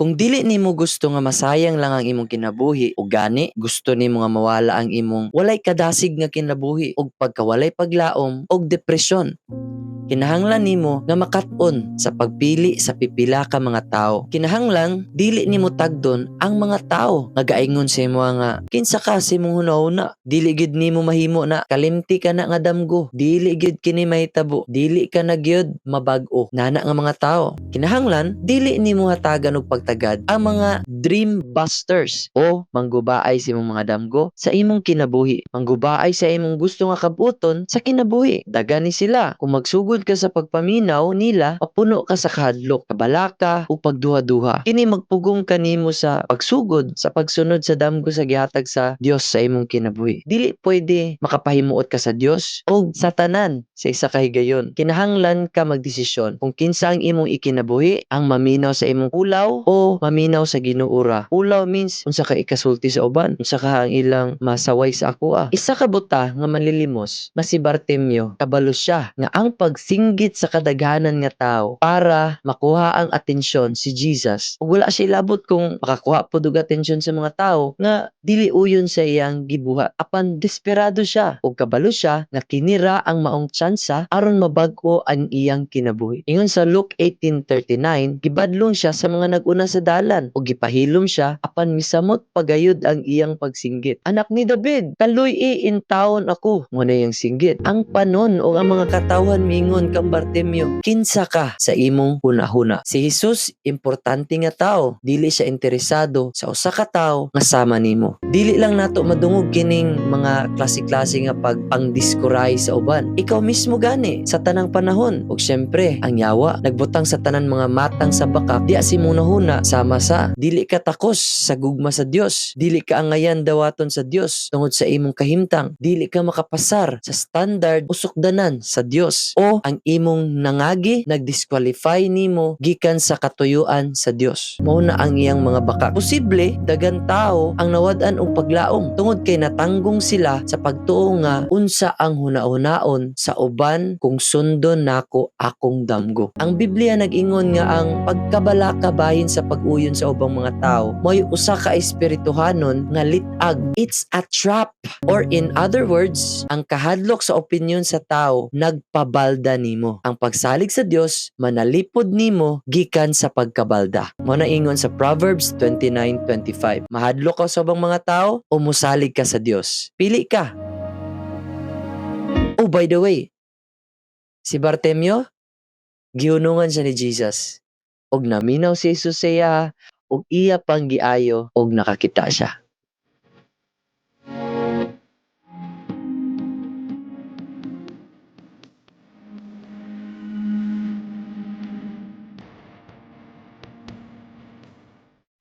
Kung dili nimo gusto nga masayang lang ang imong kinabuhi o gani gusto nimo nga mawala ang imong walay kadasig nga kinabuhi ug pagkawalay paglaom og depresyon. Kinahanglan nimo nga makat-on sa pagpili sa pipila ka mga tao. Kinahanglan dili nimo tagdon ang mga tao nga gaingon sa imo nga kinsa ka sa imong hunahuna. Dili gid nimo mahimo na kalimti ka na nga damgo. Dili gid kini mahitabo. Dili ka na gyud mabag-o. Nana nga mga tao. Kinahanglan dili nimo hatagan og pagtagad ang mga dream busters o manggubaay sa imong mga damgo sa imong kinabuhi. Manggubaay sa imong gusto nga kabuton sa kinabuhi. Dagani sila. Kung magsugod ka sa pagpaminaw nila, mapuno ka sa kahadlok, kabalaka o pagduha-duha. Kini magpugong kanimo sa pagsugod sa pagsunod sa damgo sa gihatag sa Dios sa imong kinabuhi. Dili pwede makapahimuot ka sa Dios o sa tanan sa isa ka higayon. Kinahanglan ka magdesisyon kung kinsa ang imong ikinabuhi, ang maminaw sa imong ulaw o maminaw sa ginuura. Ulaw means unsa ka ikasulti sa uban, unsa ka ang ilang masaway sa akoa. Isa ka buta nga manlilimos, nga si Bartemyo, kabalo siya nga ang pagsinggit sa kadaghanan nga tao para makuha ang atensyon si Jesus. Wala siya ilabot kung makakuha pud og atensyon sa mga tao nga dili uyon sa iyang gibuhat. Apan desperado siya ug kabalo siya nga kinira ang maong tsansa aron mabag-o ang iyang kinabuhi. Ingon sa Luke 18:39, gibadlong siya sa mga naguna sa dalan ug gipahilom siya apan misamot pagayud ang iyang pagsinggit. Anak ni David, kaluy in taon ako. Muna yung singgit. Ang panon o ang mga katawan mingon kang Bartemyo, kinsa ka sa imong hunahuna. Si Jesus, importante nga tao. Dili siya interesado sa usa ka tao nga sama nimo. Dili lang nato madungog kining mga klase-klase nga pagpangdiskuray sa uban. Ikaw mismo gani sa tanang panahon. Ug syempre, ang yawa nagbutang sa tanan mga matang sa bakak. Di si huna sama sa dili ka takos sa gugma sa Dios. Dili ka angayan dawaton sa Dios tungod sa imong kahimtang. Dili ka makapasar sa standard usukdanan sa Dios o ang imong nangagi nagdisqualify nimo gikan sa katuyuan sa Dios. Mao na ang iyang mga baka. Posible dagan tao ang nawad-an og paglaom tungod kay natanggong sila sa pagtuo nga unsa ang hunahunaon sa uban kung sundon nako akong damgo. Ang Biblia nag-ingon nga ang pagkabalaka bahin sa pag-uyon sa ubang mga tao mo'y usa ka espirituhanon nga litag. It's a trap or in other words, ang kahadlok sa opinyon sa tao nagpabalda nimo. Ang pagsalig sa Dios manalipod nimo gikan sa pagkabalda. Mo na ingon sa Proverbs 29:25. Mahadlok ka sa ubang mga tao o musalig ka sa Dios. Pili ka. Oh, by the way, si Bartemyo, gihunungan siya ni Jesus. Og naminaw si Jesus sa iya, og iya pang giayo, og nakakita siya.